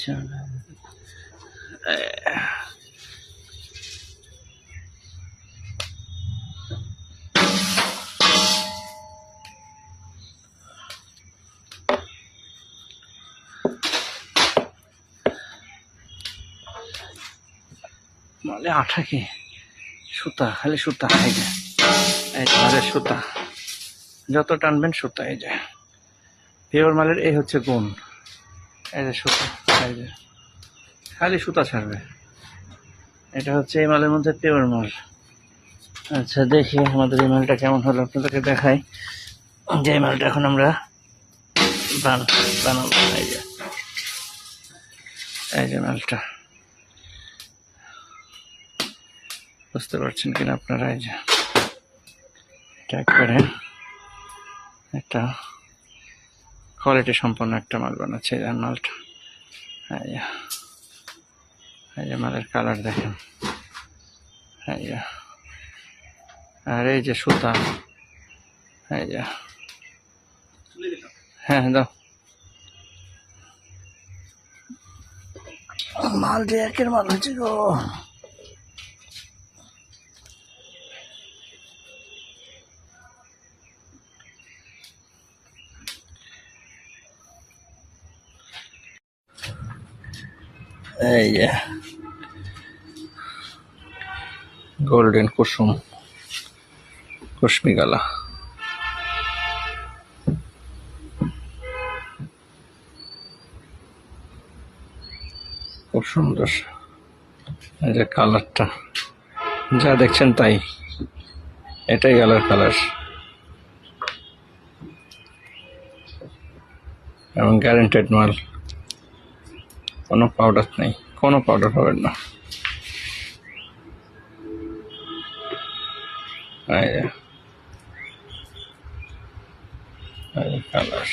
চলো মানে আঠা কি? সুতা, খালি সুতা, এই যায় সুতা। যত টানবেন সুতা, এই যায় পিওর মালের এই হচ্ছে গুণ। এই যে সুতা। এই খালি সুতা ছাড়বে। এটা হচ্ছে এই মালের মধ্যে পিওর মাল। আচ্ছা দেখি আমাদের এই মালটা কেমন হলো। আপনাদেরকে দেখাই যে এই মালটা এখন আমরা বান বানাবো। এই যে। এই যে মালটা। বুঝতে পারছেন কিনা আপনারা? এই যে। এটা একবারে একটা কোয়ালিটি সম্পন্ন একটা মাল বানাচ্ছে এই মালটা। এই যে মালের কালার দেখেন। এই যে আর এই যে সুতা। এই যে হ্যাঁ দাও। মাল যে একের মাল হয়েছে গো। এই যে। গোল্ডেন কুসুম কুসমি গালা খুব সুন্দর। এই যে কালারটা। যা দেখছেন তাই। এটাই গালার কালার। এবং গ্যারেন্টেড মাল। কোনো পাউডার নেই কোনো পাউডার পাবেন না। কালার